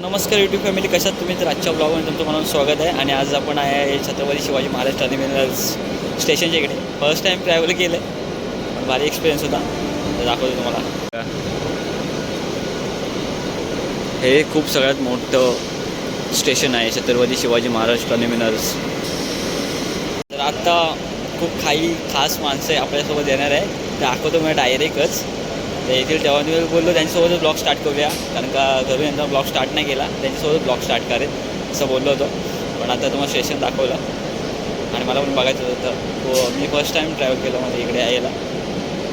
नमस्कार YouTube family कशात तुम्ही? तर आजच्या ब्लॉगमध्ये तुमचं म्हणून स्वागत आहे. आणि आज आपण आहे छत्रपती शिवाजी महाराज टर्मिनल्स स्टेशनच्या इकडे. फर्स्ट टाईम ट्रॅव्हल केलं आहे भारी एक्सपिरियन्स होता. दाखवतो तुम्हाला. हे खूप सगळ्यात मोठं स्टेशन आहे छत्रपती शिवाजी महाराज टर्मिनल्स तर आत्ता खूप काही खास माणसं आहे आपल्यासोबत येणार आहे. ते दाखवतो मी डायरेक्टच ते येथील तेव्हा बोललो त्यांच्यासोबतच ब्लॉग स्टार्ट करूया. कारण का घरून यांचा ब्लॉग स्टार्ट नाही केला त्यांच्यासोबत ब्लॉग स्टार्ट करेल असं बोललो होतो. पण आता तुम्हाला स्टेशन दाखवलं. आणि मला पण बघायचं होतं. तो मी फर्स्ट टाईम ट्रॅव्हल केलं म्हणजे इकडे यायला.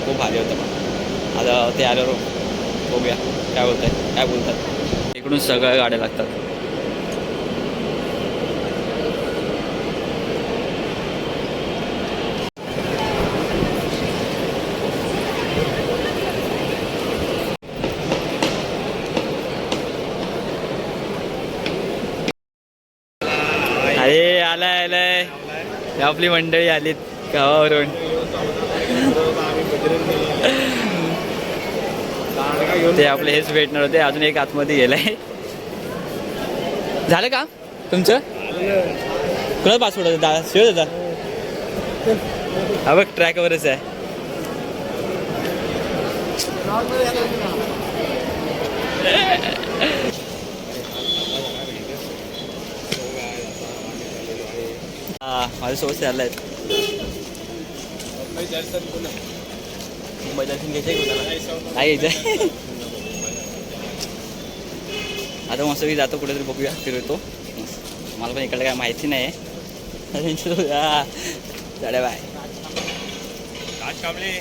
खूप भारी होतं मग आता ते आल्यावर बघूया. काय बोलत आहे काय बोलतात इकडून सगळ्या गाड्या लागतात अरे आलाय आलाय हे आपली मंडळी आलीत गावावरून. ते आपले हेच भेटणार होते अजून एक आतमध्ये गेलाय. झालं का? तुमचं? कुणाचा पासपोर्ट होता दादा शिव होता हा बघ ट्रॅकवरच आहे. हा माझ्यासोबत चाललाय मुंबई दर्शन घ्यायचंय कुणाला नाही घ्यायचंय आता मस्त मी जातो कुठेतरी बघूया फिरतो. मला पण इकडे काय माहिती नाही. साड्या बाय आज कांबळे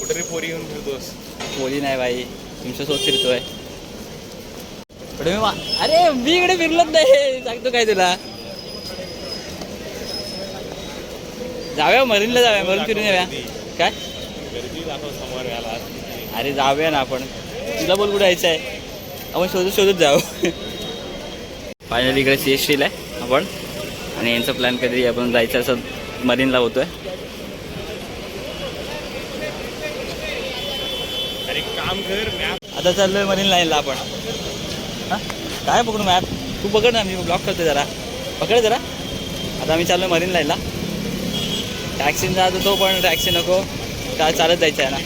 कुठे रे पोरी घेऊन फिरतोस. बोली नाही बाई तुमच्यासोबत फिरतोय. अरे मी इकडे फिरलोच नाही. सांगतो काय तुला? जाऊया मरीनला जाऊया मरीन फिरून येऊया. काय? अरे जाऊया ना आपण. तुला बोल कुठे यायचं आहे? आपण शोधत शोधत जाऊ. फायनली इकडे सी एस टीला आहे आपण. आणि यांचा प्लॅन कधी आपण जायचं असं मरीनला होतोय. अरे काम कर मॅप आता चाललोय मरीन लाईनला आपण. हां? काय पकडू मॅप तू पकड ना मी ब्लॉक करतो जरा. पकड जरा. आता आम्ही चाललोय मरीन लाईनला. टॅक्सीने जात होतो पण टॅक्सी नको. चा चालत जायचं आहे ना?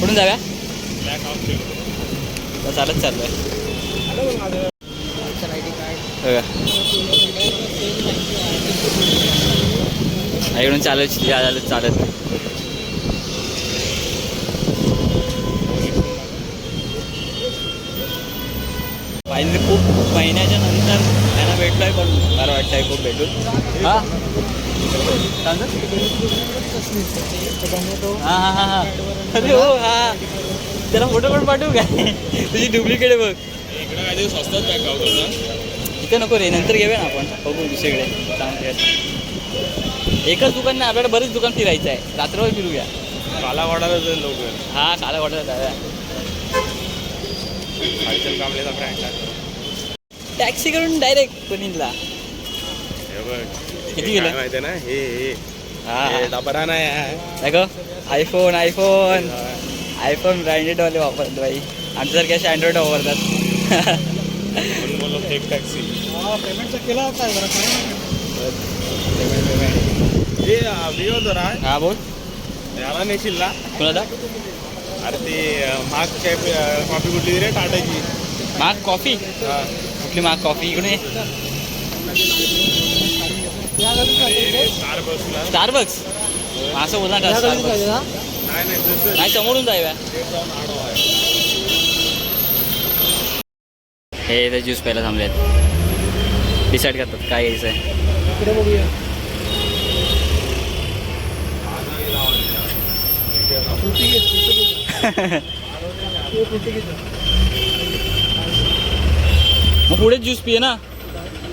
कुठून जाव्या तर चालत चाललोय. बघा. इकडून चालत चालत चालत. फायनली खूप महिन्याच्या नंतर त्यांना भेटलोय पण बरं वाटतंय खूप भेटून. हा? अरे हो हा. त्याला फोटो पण पाठवू काय तुझी डुप्लिकेट आहे बघ इथे नको रे नंतर घेऊया ना आपण. बघू दुसरीकडे. चांगले एकच दुकान नाही आपल्याकडे बरेच दुकान फिरायचं आहे रात्रभर फिरूया. कालावाडाला लोक हा काला वाटत जाऊया टॅक्सी करून डायरेक्ट पुनीला किती हे गेलं? माहिती आहे ना? हे हे. हा हे डबरा नाही आहे देखो आयफोन आयफोन आयफोन ब्रँडेडवाले वापरतात बाई आमच्यासारखे असे अँड्रॉइड वापरतात. फेक टॅक्सी हे व्हिडिओ जरा हा बोल. याला नेशील ना? कुणाला? अरे ते माग कॅफे कॉफी कुठली रे टाटाची? माग कॉफी? हा. कुठली माग कॉफी? बसला स्टारबक्स? असं बोलणार का? नाही समोरून जाऊया ते आहे हे इथे ज्यूस प्यायला थांबलेत. डिसाईड करतात काय घ्यायचं आहे मग पुढेच ज्यूस पिये ना.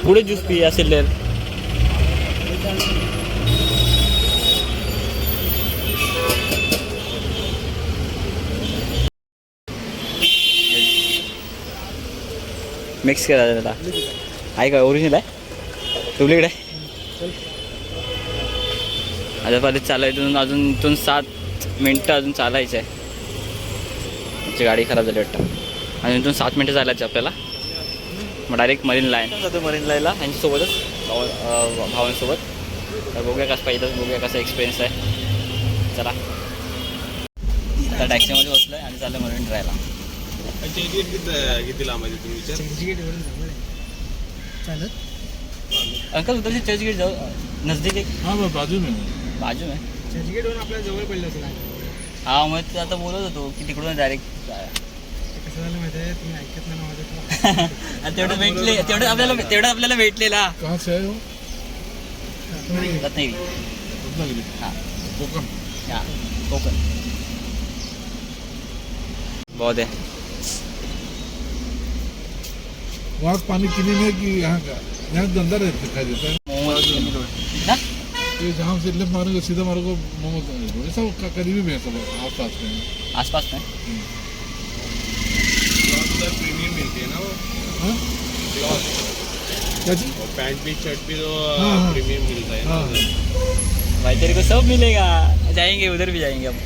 पुढे ज्यूस पिये असेल तर. मिक्स करा त्याला आहे का? ओरिजिनल आहे? डुप्लिकेट आहे? आता परत चालायचं अजून इथून सात मिनटं अजून चालायचं आहे आमची गाडी खराब झाली वाटतं. आणि इथून सात मिनटं चालायची आपल्याला. मग डायरेक्ट मरीन लाईन जातो मरीन लाईनला यांच्यासोबतच भाव भावांसोबत. तर बघूया कसं पहिलंच बघूया कसा एक्सपिरियन्स आहे. चला. आता टॅक्सीमध्ये बसलो आहे आणि चाललं मरीन ड्रायला किती लांब आहे तुम्ही विचार? चालत? अंकल उधर से चर्च गेट जाओ नजदीक एक? हाँ बाजू में बाजू में चर्चगेटवरून आपल्या जवळ पडलं असेल हा मग आता बोलत होतो की तिकडून डायरेक्ट ते कसं माहिती आहे तुम्ही ऐकत नाही ना माझं तेवढं भेटले तेवढं आपल्याला तेवढं आपल्याला भेटलेला. कहाँ से आए हो? रत्नागिरी रत्नागिरी हाँ. कोकम हाँ कोकण. बहुत है वहाँ का पानी में कि यहाँ का? यहाँ गंदा रहता दिखाई देता है ना? ये जहाँ से लेफ़्ट मारोगे सीधा मारोगे मोमो ऐसा करीबी में है सब आस पास में आसपास में? प्रीमियम मिलती है ना वो। हाँ? क्या और पैंट भी शर्ट भी तो हाँ, हाँ। प्रीमियम मिलता है। हाँ। भाई तेरे को सब मिलेगा। जाएँगे उधर भी जाएँगे हम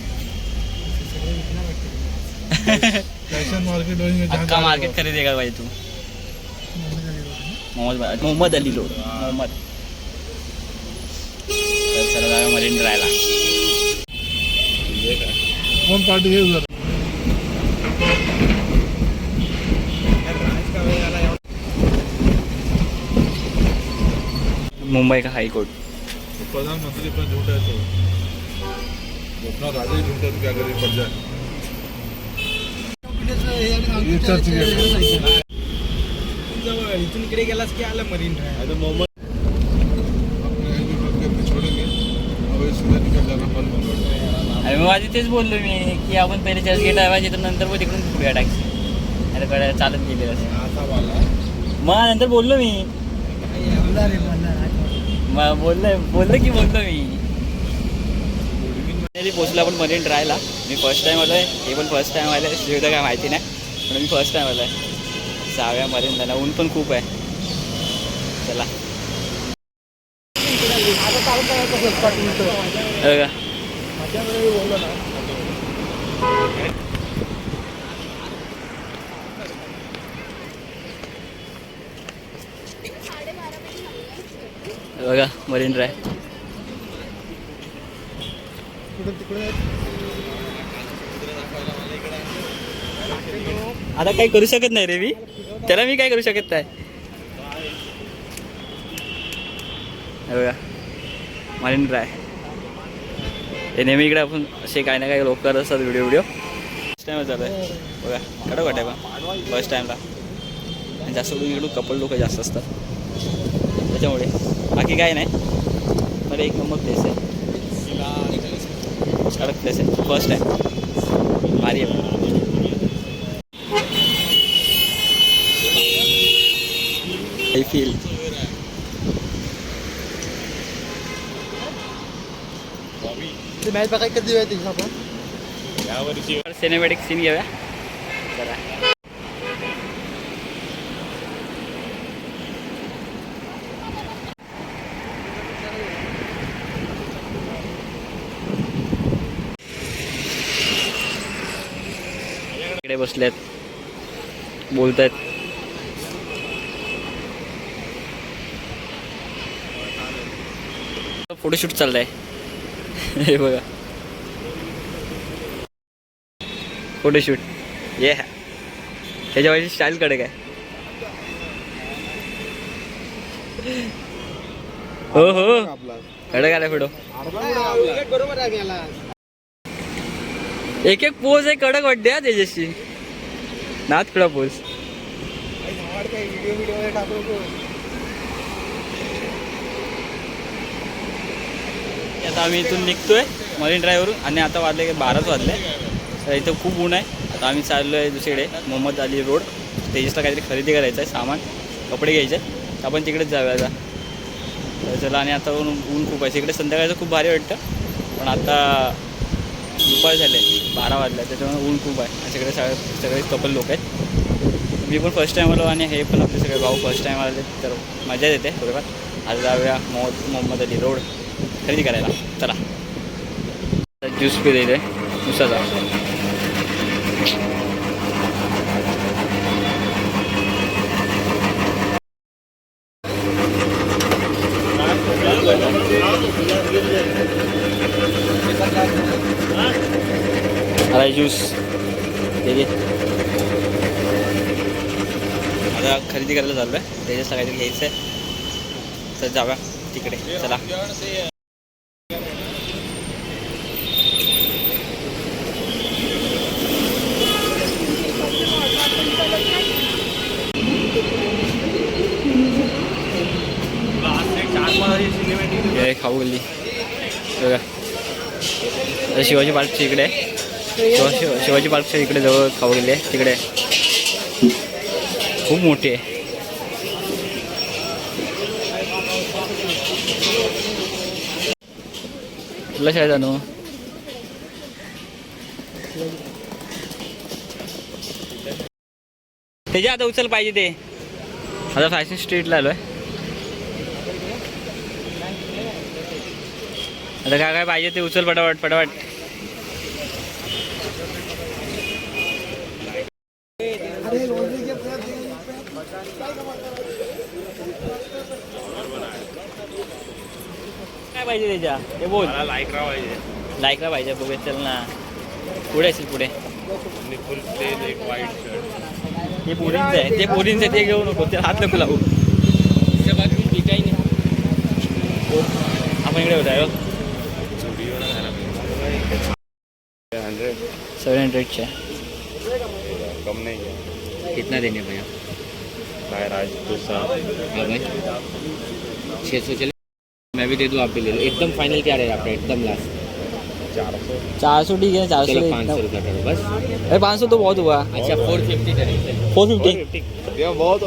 फ़ैशन मार्केट है अक्का मार्केट खरीदेगा भाई तू। मोहम्मद मोहम्मद मोहम्मद अली रोड मोहम्मद। चला जाऊया मरीन ड्रायला कौन पार्टी है उधर? मुंबई का हाई कोर्ट तो प्रधानमंत्री पर झूठ है तो. अपना राजा ही झूठ है क्या करे पड़ जाए इथून इकडे गेलास की आलं मरीन मोहम्मद आणि मग आधी तेच बोललो मी की आपण पहिले चर्च गेट आहे तर नंतर मग तिकडून पकडूया टॅक्सी अरे कडे चालत गेले असं. आता वाला मग नंतर बोललो मी मल्हार आहे मल्हार आठवण. मग बोललंय बोललं की बोललो मी. पोचलो आपण मरीन ड्रायला मी फर्स्ट टाईम आलो आहे हे पण फर्स्ट टाईम आलं आहे काय माहिती नाही. पण मी फर्स्ट टाईम आलो आहे सहाव्या मरीन ड्रायला ऊन पण खूप आहे. चला. का चालू करायचं असेल spot उलटं. हे बघा मरीन ड्राय आता काही करू शकत नाही रे मी. त्याला मी काय करू शकत नाही. बघा मरीन ड्राय हे नेहमी इकडे आपण असे काही ना काही लोक करत असतात व्हिडिओ व्हिडिओ फर्स्ट टाईम झालं आहे बघा कडक वाटाय पण फर्स्ट टाईमला आणि जास्त करून इकडून कपल लोक जास्त असतात. त्याच्यामुळे. बाकी काय नाही. पण एक नंबर प्लेस आहे. कडक प्लेस आहे. फर्स्ट टाईम भारी आहे. I feel. मॅच बघाय कधी वेळ तिथे आपण सिनेमॅटिक सीन घेऊया. चला इकडे बसलेत बोलतायत. फोटोशूट चाललंय. हे बघा. फोटोशूट. ये त्याच्या वेळेची स्टाईल कडे काय? हो हो. कडे आलाय फोटो बरोबर आहे एक एक पोज आहे कडक वाटते हा त्याच्याशी नाच कडा पोज आता आम्ही इथून निघतोय मरीन ड्राईव्हवरून आणि आता वाजले की बाराच वाजले. तर इथं खूप ऊन आहे. आता आम्ही चाललो आहे दुसरीकडे मोहम्मद अली रोड. तेजसला काहीतरी खरेदी करायचं आहे सामान कपडे घ्यायचे. आपण तिकडेच जाऊया आता. तर चला आणि आता ऊन ऊन खूप आहे. तिकडे संध्याकाळचं खूप भारी वाटतं. पण आता दुपार झाले बारा वाजला त्याच्यामुळे ऊन खूप आहे. आणि सगळे सगळे सगळे कपल लोक आहेत. मी पण फर्स्ट टाईम आलो आणि हे पण आपले सगळे भाऊ फर्स्ट टाईम आले तर मजा येते थोडीफार. आज जाऊया मोहम्मद मोहम्मद अली रोड खरेदी करायला. चला. ज्यूस पी दिले उसाचा ज्यूस ते आता खरेदी करायला चाललो आहे त्याच्यात काहीतरी घ्यायचं आहे तर जाऊया तिकडे. चला. खाऊ गल्ली. बघा. शिवाजी पार्कच्या इकडे. आहे. शिव शिवाजी पार्कच्या इकडे जवळ खाऊ गेले. तिकडे. खूप मोठी. आहे कुठल्या शाळेत जाणू? त्याच्या आता उचल पाहिजे ते. आता फॅशन स्ट्रीटला आलो आहे आता काय काय पाहिजे ते उचल पटापट पटापट. काय पाहिजे त्याच्या? ते बोल. राहा पाहिजे. लाईकला पाहिजे बघूया चल ना. पुढे असेल पुढे. आणि फुल प्लेन एक व्हाईट शर्ट ते पोरींचं आहे. ते पोरींचं आहे ते घेऊ नको. ते हात नको लावू. त्या बाजून काही नाही. आपण इकडे होता हंड्रेड सेवन हंड्रेडच्या कम नहीं है कितना देने भैया? भाई राज हाँ भाई। छः सौ चले। मैं भी दे दूँ आप भी ले लो। एकदम फाइनल क्या रहेगा आपका एकदम लास्ट चार सौ। ठीक है चार सौ पाँच सौ रुपया करो बस। अरे पाँच सौ तो बहुत हुआ। अच्छा फोर फिफ्टी करेंगे फोर फिफ्टी बहुत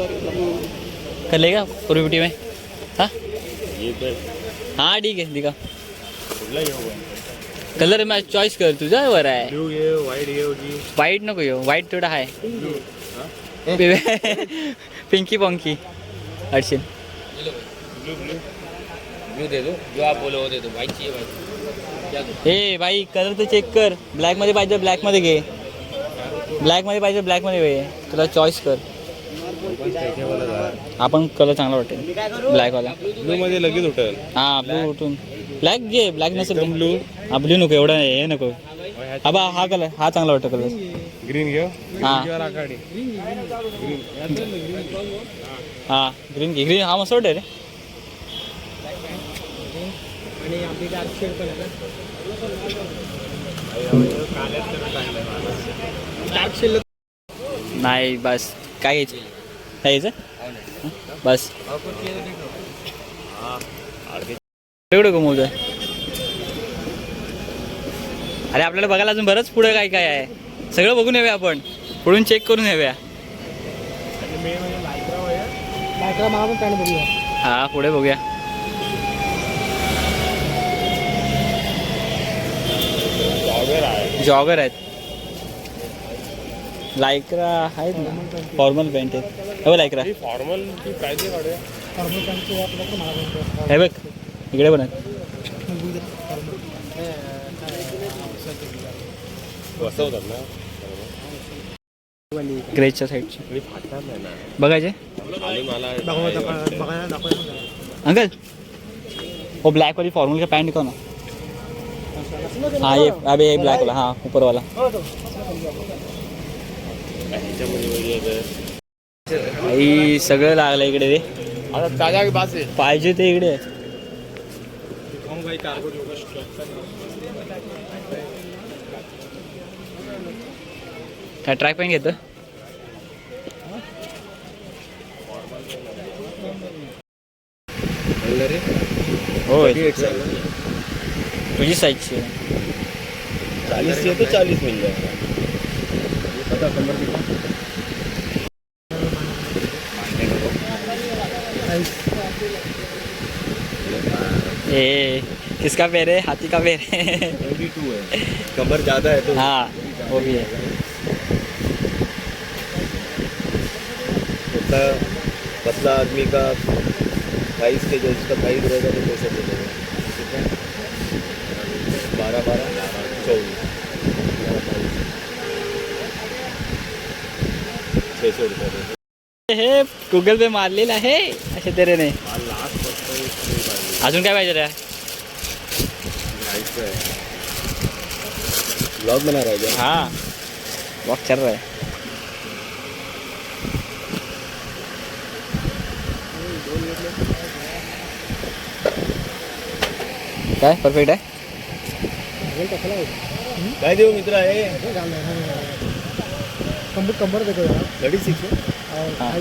कर लेगा फोर फिफ्टी में? हाँ? तो हाँ। ठीक आहे दिखा। कलर मॅच चॉईस कर तुझा वर आहे ब्लू ये व्हाईट ये होगी व्हाईट नको येऊ व्हाईट तेवढा आहे पिंकी पंकी अडशील ब्लू ब्लू ब्लू दे दो जो आप बोलो वो दे दो वाइट चाहिए भाई ए कलर तर चेक कर ब्लॅकमध्ये पाहिजे ब्लॅकमध्ये घे ब्लॅकमध्ये पाहिजे ब्लॅकमध्ये घे. तुला चॉईस कर. आपण कलर चांगला वाटेल. ब्लॅकवाला ब्लू मध्ये लगेच उठेल. हां ब्लू उठून. ब्लॅक घे ब्लॅक नसेल ब्लू हा ब्लू नको एवढा नाही हे नको. हा बा हा कलर हा चांगला वाटतो कलर. ग्रीन घेऊ? हा. हा ग्रीन घे. ग्रीन हा मस्त वाटत रे. नाही बस. काय घ्यायचं? काय घ्यायचं? बस. एवढं कमवतं अरे आपल्याला बघायला अजून बरंच पुढे काय काय आहे. सगळं बघून येऊया आपण. पुढून चेक करून येऊया. बघूया. हा पुढे बघूया. जॉगर आहे. जॉगर आहेत. लायक्रा आहेत ना? फॉर्मल पॅन्ट आहेत. हो लायक्रा फॉर्मल हे बघ. इकडे पण आहेत बसवतात ना. ग्रेजच्या साईडचे. आणि फाटणार नाही ना बघायचे? आणि मला अंकल वो ब्लैक वाली फॉर्मल का पैंट कौन हाँ ये अबे ये ब्लैक वाला हाँ ऊपर वाला आई सगळं लागलं इकडे रे. आता ताजा की बास आहे. पाहिजे ते इकडे. काय ट्रॅक पॅन्ट घेतं होय तुझी साईजची आहे. चालीस ये तो चालीस मिल जाएगा। ए किसका पैर है? हाथी का पैर है। टू है। कमर ज़्यादा है तो हाँ वो भी है। छोटा पतला आदमी का साइज़ के जो उसका साइज़ रहेगा तो कैसे मिलेगा ठीक है? बारह बारह चौबीस छः सौ रुपये हे गुगल पे मारलेलं आहे अशा तऱ्हेने अजून काय पाहिजे रे ब्लॉग बना रहा है हाँ। वॉक चल रहा है। काय? परफेक्ट आहे? काय देऊ मित्र आहे? कंबर कंबर देखो यार थर्टी सिक्स हाँ.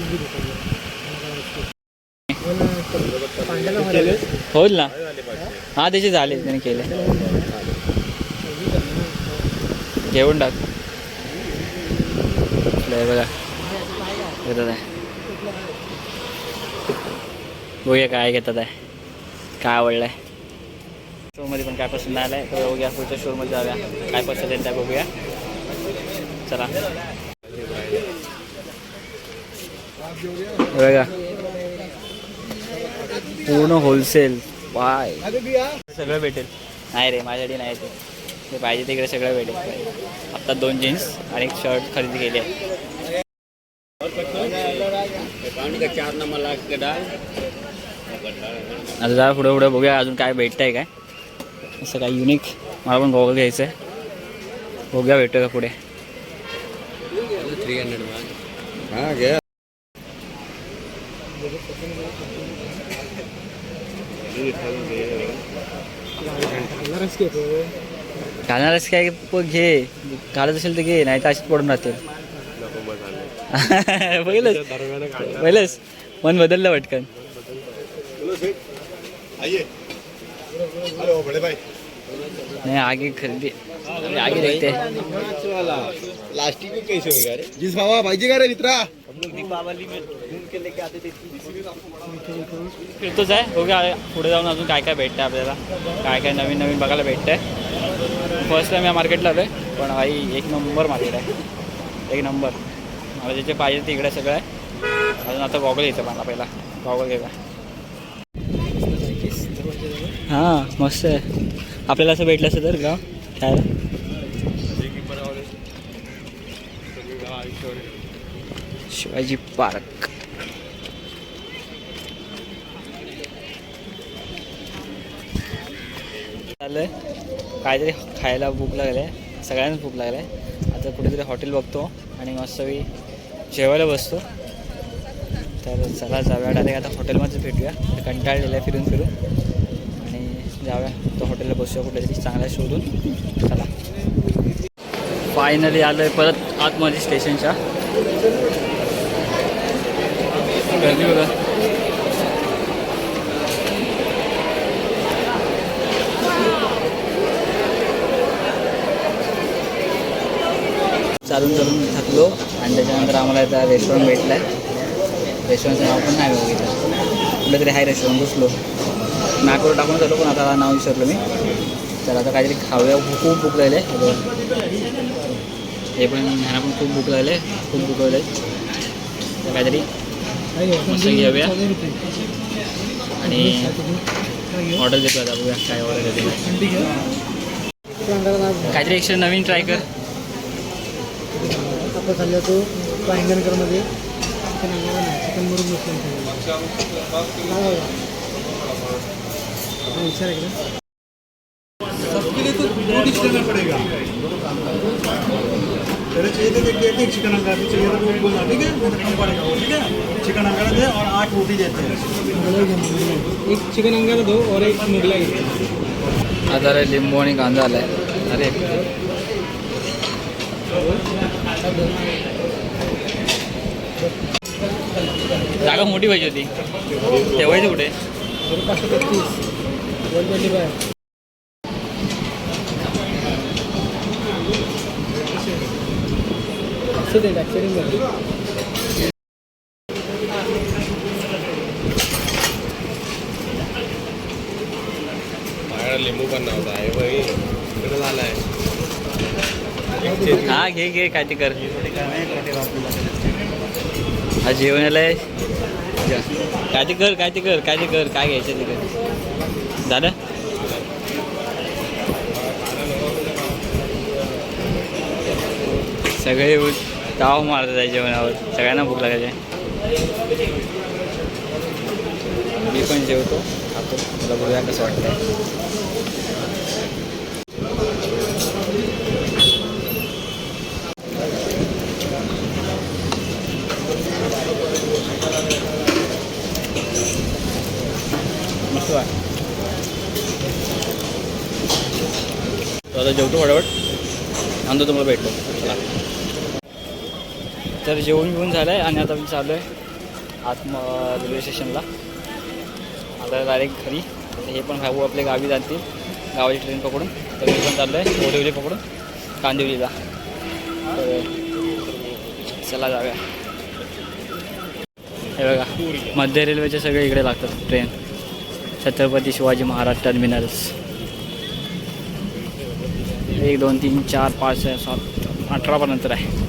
होईल ना. हा त्याचे झाले त्याने केले. घेऊन टाक. बघा. बघूया काय घेतात आहे. काय आवडलं आहे शोमध्ये पण काय पसंत आलं आहे तर बघूया पुढच्या शोमध्ये जाऊया. काय पसंत आहे त्या बघूया. चला. बघा. पूर्ण होलसेल वाय सगळं भेटेल. नाही रे माझ्यासाठी नाही ते. ते पाहिजे तिकडे सगळं भेटेल. आत्ता दोन जीन्स आणि एक शर्ट खरेदी केली आहे. चार नंबर डाल आता जा पुढे पुढे बघूया अजून काय भेटतंय काय. असं काय युनिक मला पण गॉगल घ्यायचं आहे बघूया भेटतं का पुढे. थ्री हंड्रेड हाँ गया घालणारच काय घे. घालत असेल तर घे नाही तर अशीच पडून राहतील. पहिलंच. पहिलंच. मन बदललं पटकन. हेलो बड़े भाई। नाही आगे खरेदी आगे देखते हैं. प्लास्टिक में कैसे होगा रे? जिस बाबा पाहिजे का रे मित्रा। फिरतोच आहे बघूया पुढे जाऊन अजून काय काय भेटतं आपल्याला? काय काय नवीन नवीन बघायला भेटतंय? फर्स्ट टाइम या मार्केटला आलो आहे पण भाई एक नंबर मार्केट आहे. एक नंबर मला ज्याचे पाहिजे ते इकडे सगळं आहे. अजून आता गॉगल घ्यायचं मला पहिला. गॉगल घ्यायचा. हां मस्त आहे. आपल्याला असं भेटलं असं तर का काय? शिवाजी पार्क. चाललंय. काहीतरी खायला भूक लागली आहे सगळ्यांनाच भूक लागली आहे आता कुठेतरी हॉटेल बघतो आणि मस्त मी जेवायला बसतो. तर चला जाऊया. डायरेक्ट आता हॉटेलमध्येच भेटूया. कंटाळलेलं आहे फिरून फिरून जाऊया. तो हॉटेलला बसूया कुठेतरी. चांगला शोधून. चला. फायनली आलं आहे परत आतमध्ये स्टेशनच्या. गर्दी बघा. चालून चालून थकलो आणि त्याच्यानंतर आम्हाला आता रेस्टॉरंट भेटलं आहे रेस्टॉरंटचं नाव पण नाही बघितलं. कुठलं तरी हाय रेस्टॉरंट बसलो. मॅकवर टाकून झालो पण आता नाव विसरलो मी. तर आता काहीतरी खाऊया. खूप भूक लागले हे पण ह्यांना पण खूप भूक लागले खूप भूक लागले तर काहीतरी मस्त घेऊया. आणि ऑर्डर देतो आता बघूया काय ऑर्डर देतो काहीतरी एक्स्ट्रा नवीन ट्राय कर. आपण खाल्लं तो मध्ये चिकन अंगाला नाही चिकन मुरुग मुस्लिम खाल्लं. हा, विचार आहे का सबके लिए तो दो डिश लेना पड़ेगा तेरे चाहिए तो एक देते चिकन अंगार भी चाहिए था वो बोलना ठीक है नहीं तो कम पड़ेगा वो ठीक है चिकन अंगार दे और आठ रोटी देते हैं एक चिकन अंगाला दो और एक मुगलाई. घे. आता रे लिंबू आणि कांदा आलाय. अरे. जागा मोठी पाहिजे होती. ठेवायची कुठे? दोन पाचशे पस्तीस वन ट्वेंटी फाय असं ते ॲक्सिडेंट माझ्याकडे लिंबू पण नव्हता आहे बाई. इकडे झालाय. हा घे घे काय ते कर. हा जेवण आलंय काय ते कर काय ते कर काय ते कर काय घ्यायचं ते कर. दादा सगळे ताव मारत आहे जेवणावर सगळ्यांना भूक लागायचे मी पण जेवतो आपण तुला बघूया कसं वाटतं मस्त वाटतं तर आता जेवतो फटाफट आणतो तुम्हाला भेटतो. चला. तर जेवण घेऊन झालं आहे आणि आता मी चाललो आहे आत्म रेल्वे स्टेशनला. आता डायरेक्ट घरी. हे पण भाऊ आपल्या गावी जातील. गावाची ट्रेन पकडून. तर मी पण चाललो आहे बोरिवली पकडून कांदिवलीला. तर चला जाऊया. हे बघा मध्य रेल्वेचे सगळे इकडे लागतात ट्रेन छत्रपती शिवाजी महाराज टर्मिनल्स एक दोन तीन चार पाच सहा सात अठरापर्यंत आहे.